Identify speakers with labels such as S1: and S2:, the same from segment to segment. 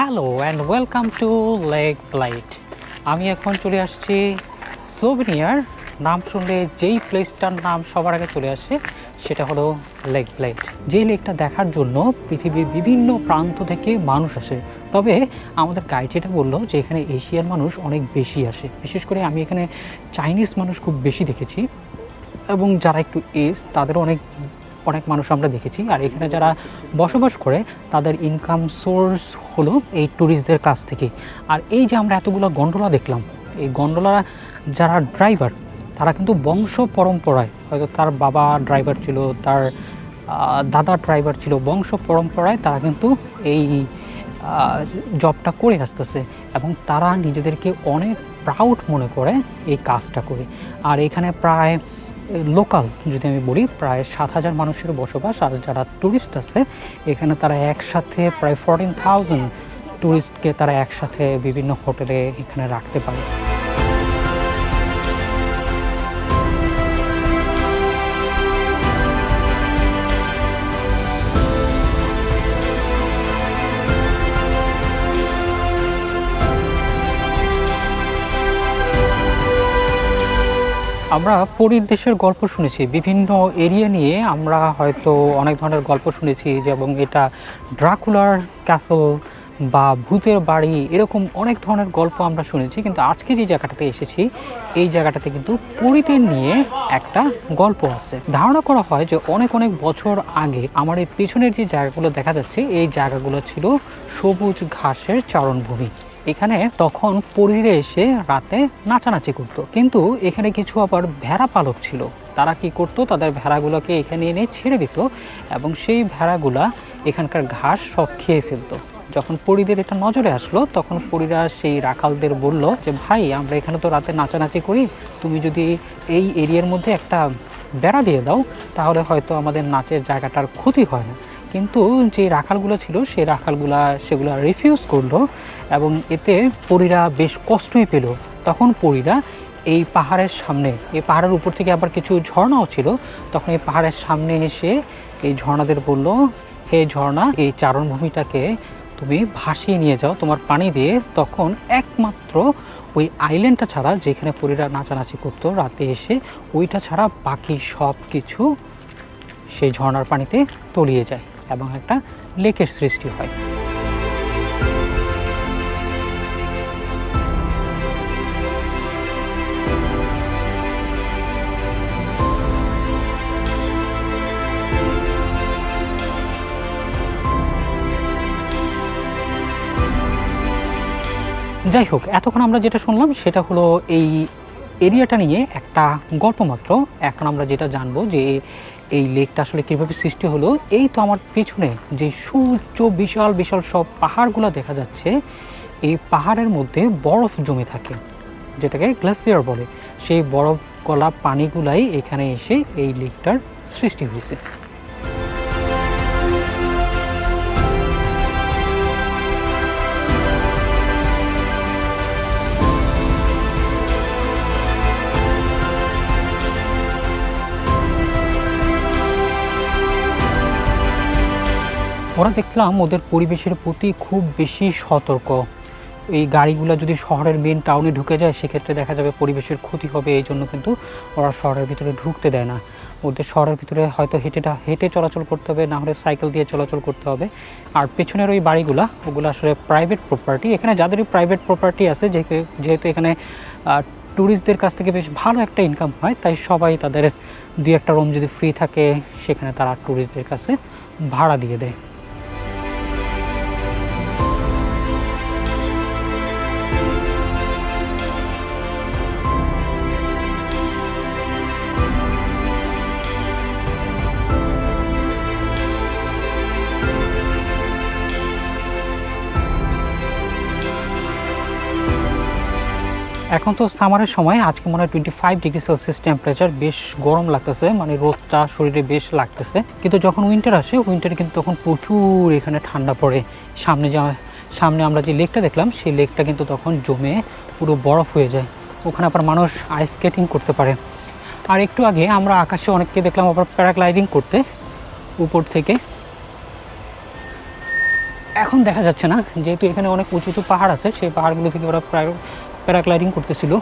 S1: Hello and welcome to lake plight আমি এখন চলে আসছি স্লোভেনিয়ার নাম শুনলে যেই প্লেসটার নাম সবার আগে চলে আসে, সেটা হলো লেক প্লাইট যেই লেকটা দেখার জন্য পৃথিবীর বিভিন্ন প্রান্ত থেকে মানুষ আসে। তবে আমাদের গাইড যেটা বলল যে এখানে এশিয়ার মানুষ অনেক বেশি আসে। বিশেষ করে আমি এখানে চাইনিজ মানুষ খুব বেশি দেখেছি। এবং যারা একটু এজ তাদেরও অনেক অনেক মানুষ আমরা দেখেছি। আর এখানে যারা বসবাস করে, তাদের ইনকাম সোর্স হলো এই ট্যুরিস্টদের কাছ থেকে। আর এই যে আমরা এতগুলো গন্ডোলা দেখলাম, এই গন্ডোলা যারা ড্রাইভার তারা কিন্তু বংশ পরম্পরায়, হয়তো তার বাবা ড্রাইভার ছিল, তার দাদা ড্রাইভার ছিল, বংশ পরম্পরায় তারা কিন্তু এই জবটা করে আসতেছে। এবং তারা নিজেদেরকে অনেক প্রাউড মনে করে এই কাজটা করে। আর এখানে প্রায় লোকাল, যদি আমি বলি, প্রায় সাত হাজার মানুষের বসবাস, আর যারা ট্যুরিস্ট আছে, এখানে তারা একসাথে প্রায় ফোরটিন থাউজেন্ড ট্যুরিস্টকে তারা একসাথে বিভিন্ন হোটেলে এখানে রাখতে পারে। আমরা পরীর দেশের গল্প শুনেছি, বিভিন্ন এরিয়া নিয়ে আমরা হয়তো অনেক ধরনের গল্প শুনেছি যে এবং এটা ড্রাকুলার ক্যাসল বা ভূতের বাড়ি, এরকম অনেক ধরনের গল্প আমরা শুনেছি, কিন্তু আজকে যে জায়গাটাতে এসেছি, এই জায়গাটাতে কিন্তু পরীদের নিয়ে একটা গল্প আছে। ধারণা করা হয় যে অনেক অনেক বছর আগে আমার এই পেছনের যে জায়গাগুলো দেখা যাচ্ছে, এই জায়গাগুলো ছিল সবুজ ঘাসের চারণভূমি। এখানে তখন পরীরে এসে রাতে নাচানাচি করতো। কিন্তু এখানে কিছু আবার ভেড়া পালক ছিল। তারা কি করতো? তাদের ভেড়াগুলোকে এখানে এনে ছেড়ে দিত এবং সেই ভেড়াগুলা এখানকার ঘাস সব খেয়ে ফেলতো। যখন পরীদের এটা নজরে আসলো, তখন পরীরা সেই রাখালদের বলল যে, ভাই, আমরা এখানে তো রাতে নাচানাচি করি। তুমি যদি এই এরিয়ার মধ্যে একটা বেড়া দিয়ে দাও, তাহলে হয়তো আমাদের নাচের জায়গাটার ক্ষতি হয় না। কিন্তু যে রাখালগুলো ছিল সেই রাখালগুলা সেগুলো রিফিউজ করল এবং এতে পরীরা বেশ কষ্টই পেল। তখন পরীরা এই পাহাড়ের সামনে, এই পাহাড়ের উপর থেকে আবার কিছু ঝর্ণাও ছিল। তখন এই পাহাড়ের সামনে এসে এই ঝর্ণাদের বলল, হে ঝর্ণা, এই চারণভূমিটাকে তুমি ভাসিয়ে নিয়ে যাও, তোমার পানি দিয়ে। তখন একমাত্র ওই আইল্যান্ডটা ছাড়া যেখানে পরীরা নাচানাচি করতো রাতে এসে, ওইটা ছাড়া বাকি সব কিছু সেই ঝর্ণার পানিতে তলিয়ে যায়। এবং একটা লেকের সৃষ্টি হয়। যাই হোক, এতক্ষণ আমরা যেটা শুনলাম সেটা হলো এই এরিয়াটা নিয়ে একটা গল্প মাত্র এখন আমরা যেটা জানব যে এই লেকটা আসলে কীভাবে সৃষ্টি হলো, এই তো আমার পেছনে যে সূর্য, বিশাল বিশাল সব পাহাড়গুলো দেখা যাচ্ছে, এই পাহাড়ের মধ্যে বরফ জমে থাকে, যেটাকে গ্লাসিয়ার বলে। সেই বরফ গলা পানিগুলাই এখানে এসে এই লেকটার সৃষ্টি হয়েছে। ওরা দেখলাম ওদের পরিবেশের প্রতি খুব বেশি সতর্ক। এই গাড়িগুলো যদি শহরের মেন টাউনে ঢুকে যায়, সেক্ষেত্রে দেখা যাবে পরিবেশের ক্ষতি হবে, এই জন্য কিন্তু ওরা শহরের ভিতরে ঢুকতে দেয় না। ওদের শহরের ভিতরে হয়তো হেঁটেটা হেঁটে চলাচল করতে হবে, না হলে সাইকেল দিয়ে চলাচল করতে হবে। আর পেছনের ওই বাড়িগুলা, ওগুলো আসলে প্রাইভেট প্রপার্টি এখানে যাদেরই প্রাইভেট প্রপার্টি আছে যেহেতু এখানে ট্যুরিস্টদের কাছ থেকে বেশ ভালো একটা ইনকাম হয়, তাই সবাই তাদের দুই একটা রুম যদি ফ্রি থাকে, সেখানে তারা ট্যুরিস্টদের কাছে ভাড়া দিয়ে দেয়। এখন তো সামারের সময়, আজকে মনে হয় twenty five degree Celsius temperature বেশ গরম লাগতেছে মানে রোদটা শরীরে বেশ লাগতেছে। কিন্তু যখন উইন্টার আসে উইন্টারে কিন্তু তখন প্রচুর এখানে ঠান্ডা পড়ে। সামনে যা সামনে আমরা যে লেকটা দেখলাম, সেই লেকটা কিন্তু তখন জমে পুরো বরফ হয়ে যায়। ওখানে আবার মানুষ আইস স্কেটিং করতে পারে। আর একটু আগে আমরা আকাশে অনেককে দেখলাম আবার প্যারাগ্লাইডিং করতে, উপর থেকে। এখন দেখা যাচ্ছে না, যেহেতু এখানে অনেক উঁচু উঁচু পাহাড় আছে, সেই পাহাড়গুলো থেকে ওরা প্রায় প্যারাগ্লাইডিং করতেছিল।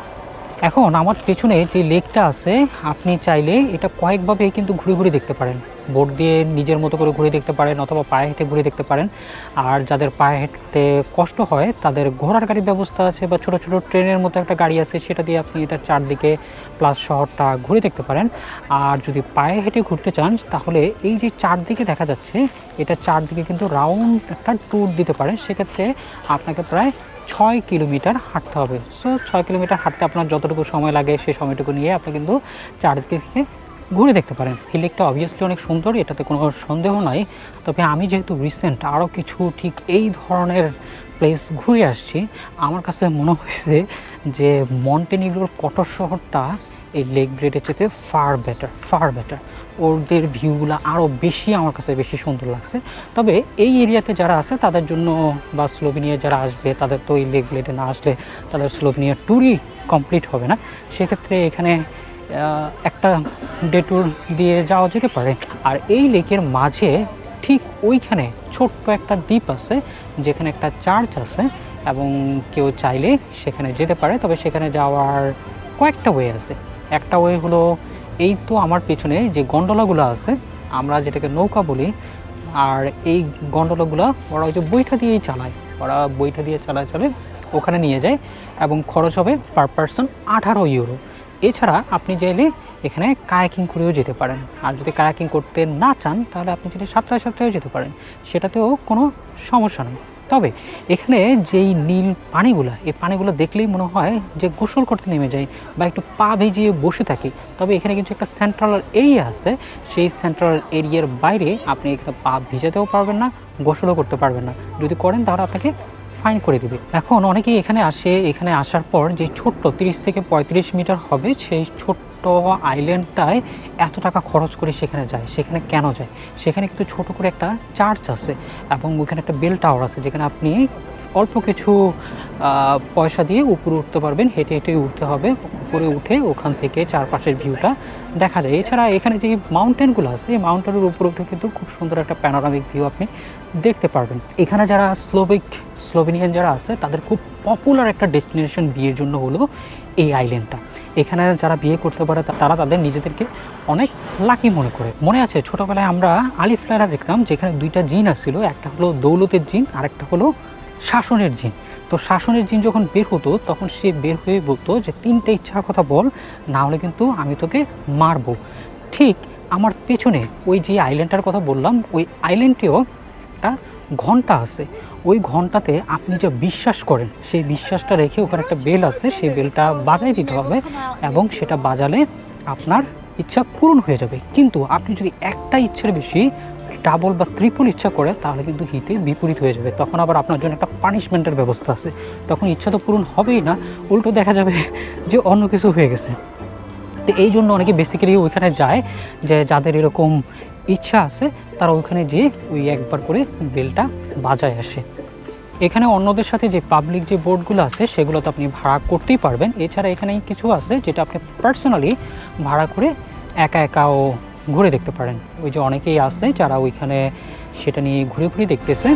S1: এখন আমার পেছনে যে লেকটা আছে, আপনি চাইলে এটা কয়েকভাবে কিন্তু ঘুরে ঘুরে দেখতে পারেন। বোট দিয়ে নিজের মতো করে ঘুরে দেখতে পারেন অথবা পায়ে হেঁটে ঘুরে দেখতে পারেন। আর যাদের পায়ে হেঁটতে কষ্ট হয়, তাদের ঘোড়ার গাড়ির ব্যবস্থা আছে বা ছোটো ছোটো ট্রেনের মতো একটা গাড়ি আছে, সেটা দিয়ে আপনি এটা চারদিকে প্লাস শহরটা ঘুরে দেখতে পারেন। আর যদি পায়ে হেঁটে ঘুরতে চান, তাহলে এই যে চারদিকে দেখা যাচ্ছে, এটা চারদিকে কিন্তু রাউন্ড একটা ট্যুর দিতে পারেন। সেক্ষেত্রে আপনাকে প্রায় ছয় কিলোমিটার হাঁটতে হবে। সো ছয় কিলোমিটার হাঁটতে আপনার যতটুকু সময় লাগে সেই সময়টুকু নিয়ে আপনি কিন্তু চারদিকে ঘুরে দেখতে পারেন। এই লেকটা অবভিয়াসলি অনেক সুন্দর, এটাতে কোনো সন্দেহ নাই। তবে আমি যেহেতু রিসেন্ট আরও কিছু ঠিক এই ধরনের প্লেস ঘুরে আসছি, আমার কাছে মনে হয়েছে যে মন্টেনিগ্রোর কটর শহরটা এই লেক ব্রেডের চেয়ে ফার বেটার ফার বেটার ওদের ভিউগুলো আরও বেশি আমার কাছে বেশি সুন্দর লাগছে। তবে এই এরিয়াতে যারা আছে, তাদের জন্য বা স্লোভেনিয়া যারা আসবে, তাদের তো এই লেক ব্লেডে না আসলে তাদের স্লোভেনিয়া ট্যুরই কমপ্লিট হবে না। সেক্ষেত্রে এখানে একটা ডে ট্যুর দিয়ে যাওয়া যেতে পারে। আর এই লেকের মাঝে ঠিক ওইখানে ছোট্ট একটা দ্বীপ আছে, যেখানে একটা চার্চ আছে এবং কেউ চাইলে সেখানে যেতে পারে। তবে সেখানে যাওয়ার কয়েকটা ওয়ে আছে। একটা ওয়ে হলো, এই তো আমার পেছনে যে গন্ডলাগুলো আছে, আমরা যেটাকে নৌকা বলি, আর এই গন্ডলাগুলো ওরা ওই যে বইটা দিয়েই চালায়। ওরা বইটা দিয়ে চালায় চালায় ওখানে নিয়ে যায় এবং খরচ হবে পার পারসন আঠারো ইউরো এছাড়া আপনি চাইলে এখানে কায়াকিং করেও যেতে পারেন। আর যদি কায়াকিং করতে না চান, তাহলে আপনি চাইলে সাতটায় সাতটায়ও যেতে পারেন। সেটাতেও কোনো সমস্যা নেই। তবে এখানে যেই নীল পানিগুলো, এই পানিগুলো দেখলেই মনে হয় যে গোসল করতে নেমে যাই বা একটু পা ভিজিয়ে বসে থাকি। তবে এখানে কিন্তু একটা সেন্ট্রাল এরিয়া আছে। সেই সেন্ট্রাল এরিয়ার বাইরে আপনি এখানে পা ভিজাতেও পারবেন না, গোসলও করতে পারবেন না। যদি করেন তাহলে আপনাকে ফাইন করে দিবে। এখন অনেকেই এখানে আসে, এখানে আসার পর যে ছোট্ট, তিরিশ থেকে পঁয়ত্রিশ মিটার হবে, সেই ছোট্ট আইল্যান্ডটায় এত টাকা খরচ করে সেখানে যায়, সেখানে কেন যায়? সেখানে কিন্তু ছোট করে একটা চার্চ আছে এবং ওইখানে একটা বেল টাওয়ার আছে যেখানে আপনি অল্প কিছু পয়সা দিয়ে উপরে উঠতে পারবেন, হেঁটে হেঁটে উঠতে হবে, উপরে উঠে ওখান থেকে চারপাশের ভিউটা দেখা যায়। এছাড়া এখানে যে মাউন্টেনগুলো আছে, এই মাউন্টেনের উপরে উঠে কিন্তু খুব সুন্দর একটা প্যানোরামিক ভিউ আপনি দেখতে পারবেন। এখানে যারা স্লোভিক স্লোভেনিয়ান যারা আছে, তাদের খুব পপুলার একটা ডেস্টিনেশন বিয়ের জন্য হলো এই আইল্যান্ডটা এখানে যারা বিয়ে করতে পারে তারা তাদের নিজেদেরকে অনেক লাকি মনে করে। মনে আছে, ছোটোবেলায় আমরা আলিফলারা দেখতাম, যেখানে দুইটা জিন আসছিল, একটা হলো দৌলতের জিন আর একটা হলো শাসনের জিন। তো শাসনের জিন যখন বের হতো, তখন সে বের হয়ে বলতো যে, তিনটে ইচ্ছার কথা বল, না হলে কিন্তু আমি তোকে মারবো। ঠিক আমার পেছনে ওই যে আইল্যান্ডটার কথা বললাম, ওই আইল্যান্ডটিও একটা ঘণ্টা আছে। ওই ঘন্টাতে আপনি যে বিশ্বাস করেন, সেই বিশ্বাসটা রেখে ওখানে একটা বেল আছে, সেই বেলটা বাজাই দিতে হবে এবং সেটা বাজালে আপনার ইচ্ছা পূরণ হয়ে যাবে। কিন্তু আপনি যদি একটা ইচ্ছার বেশি ডাবল বা ত্রিপল ইচ্ছা করে তাহলে কিন্তু হিতে বিপরীত হয়ে যাবে। তখন আবার আপনার জন্য একটা পানিশমেন্টের ব্যবস্থা আছে। তখন ইচ্ছা তো পূরণ হবেই না, উল্টো দেখা যাবে যে অন্য কিছু হয়ে গেছে। তো এই জন্য অনেকে বেসিক্যালি ওইখানে যায় যে যাদের এরকম ইচ্ছা আছে, তারা ওখানে যেয়ে ওই একবার করে বেলটা বাজায় আসে। এখানে অন্যদের সাথে যে পাবলিক যে বোর্ডগুলো আছে, সেগুলো তো আপনি ভাড়া করতেই পারবেন। এছাড়া এখানে কিছু আছে, যেটা আপনি পার্সোনালি ভাড়া করে একা একাও ঘুরে দেখতে পারেন। ওই যে অনেকেই আছে যারা ওইখানে সেটা নিয়ে ঘুরে ঘুরে দেখতেছে।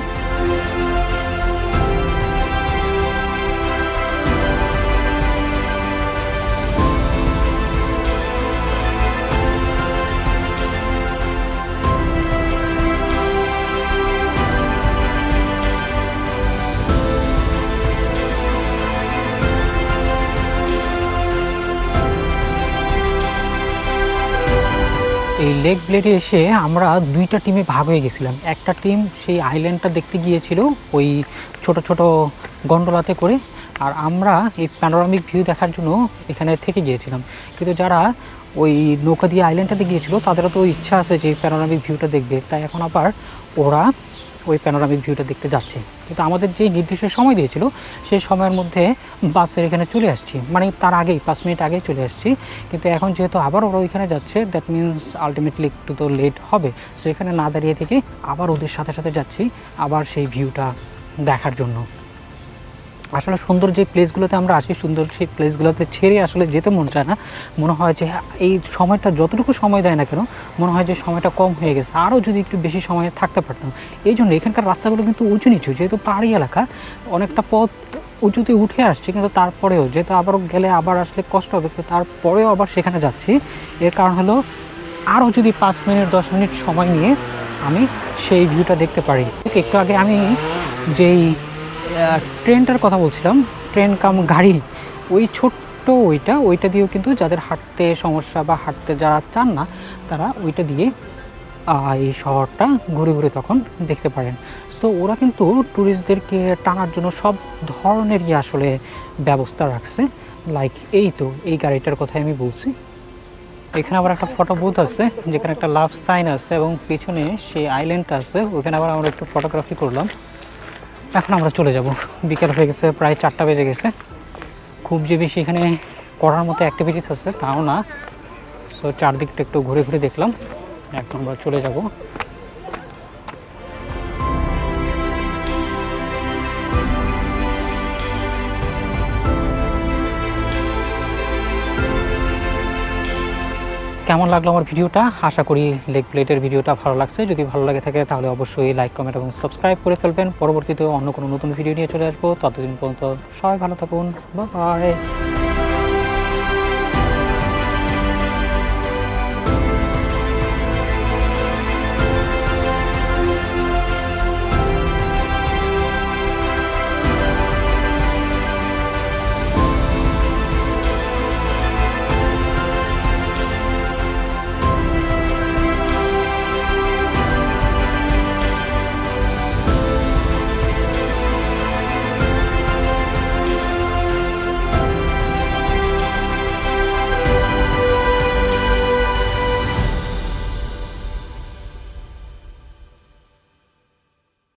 S1: লেক ব্লেডে এসে আমরা দুইটা টিমে ভাগ হয়ে গেছিলাম। একটা টিম সেই আইল্যান্ডটা দেখতে গিয়েছিল, ওই ছোট ছোট গন্ডোলাতে করে, আর আমরা এই প্যানোরামিক ভিউ দেখার জন্য এখানে থেকে গিয়েছিলাম। কিন্তু যারা ওই নৌকা দিয়ে আইল্যান্ডটাতে গিয়েছিল, তাদেরও তো ইচ্ছা আছে যে প্যানোরামিক ভিউটা দেখবে। তাই এখন আবার ওরা ওই প্যানোরামিক ভিউটা দেখতে যাচ্ছে। কিন্তু আমাদের যে নির্দিষ্ট সময় দিয়েছিল সেই সময়ের মধ্যে বাসের এখানে চলে আসছি। মানে তার আগেই, পাঁচ মিনিট আগেই চলে আসছি। কিন্তু এখন যেহেতু আবার ওরা ওইখানে যাচ্ছে দ্যাট মিনস আলটিমেটলি একটু তো লেট হবে। সো এখানে না দাঁড়িয়ে থেকে আবার ওদের সাথে সাথে যাচ্ছি, আবার সেই ভিউটা দেখার জন্য। আসলে সুন্দর যে প্লেসগুলোতে আমরা আসি, সুন্দর সেই প্লেসগুলোতে ছেড়ে আসলে যেতে মন চায় না। মনে হয় যে এই সময়টা যতটুকু সময় দেয় না কেন, মনে হয় যে সময়টা কম হয়ে গেছে। আরও যদি একটু বেশি সময় থাকতে পারতাম। এই জন্য এখানকার রাস্তাগুলো কিন্তু উঁচু নিচু, যেহেতু পাহাড়ি এলাকা, অনেকটা পথ উঁচুতে উঠে আসছে, কিন্তু তারপরেও যেহেতু আবারও গেলে আবার আসলে কষ্ট হবে কিন্তু তারপরেও আবার সেখানে যাচ্ছি। এর কারণ হলো আরও যদি পাঁচ মিনিট, দশ মিনিট সময় নিয়ে আমি সেই ভিউটা দেখতে পারি। একটু আগে আমি যেই ট্রেনটার কথা বলছিলাম। ট্রেন কাম গাড়ি। ওই ছোট্ট ওইটা ওইটা দিয়েও কিন্তু যাদের হাঁটতে সমস্যা বা হাঁটতে যারা চান না, তারা ওইটা দিয়ে এই শহরটা ঘুরে ঘুরে তখন দেখতে পারেন। তো ওরা কিন্তু ট্যুরিস্টদেরকে টানার জন্য সব ধরনেরই আসলে ব্যবস্থা রাখছে। লাইক এই তো, এই গাড়িটার কথাই আমি বলছি। এখানে আবার একটা ফটো বুথ আছে, যেখানে একটা লাভ সাইন আছে এবং পিছনে সেই আইল্যান্ডটা আছে। ওখানে আবার আমরা একটু ফটোগ্রাফি করলাম। এখন আমরা চলে যাব। বিকেল হয়ে গেছে, প্রায় চারটা বেজে গেছে। খুব যে বেশি এখানে করার মতো অ্যাক্টিভিটিস আছে তাও না। সো চারদিকটা একটু ঘুরে ঘুরে দেখলাম। এখন আমরা চলে যাব। কেমন লাগল আমার ভিডিওটা? আশা করি লেগ প্লেটের ভিডিওটা ভালো লাগছে। যদি ভালো লাগে থাকে, তাহলে অবশ্যই লাইক, কমেন্ট এবং সাবস্ক্রাইব করে ফেলবেন। পরবর্তীতে অন্য কোনো নতুন ভিডিও নিয়ে চলে আসব। ততদিন পর্যন্ত সবাই ভালো থাকুন। বাই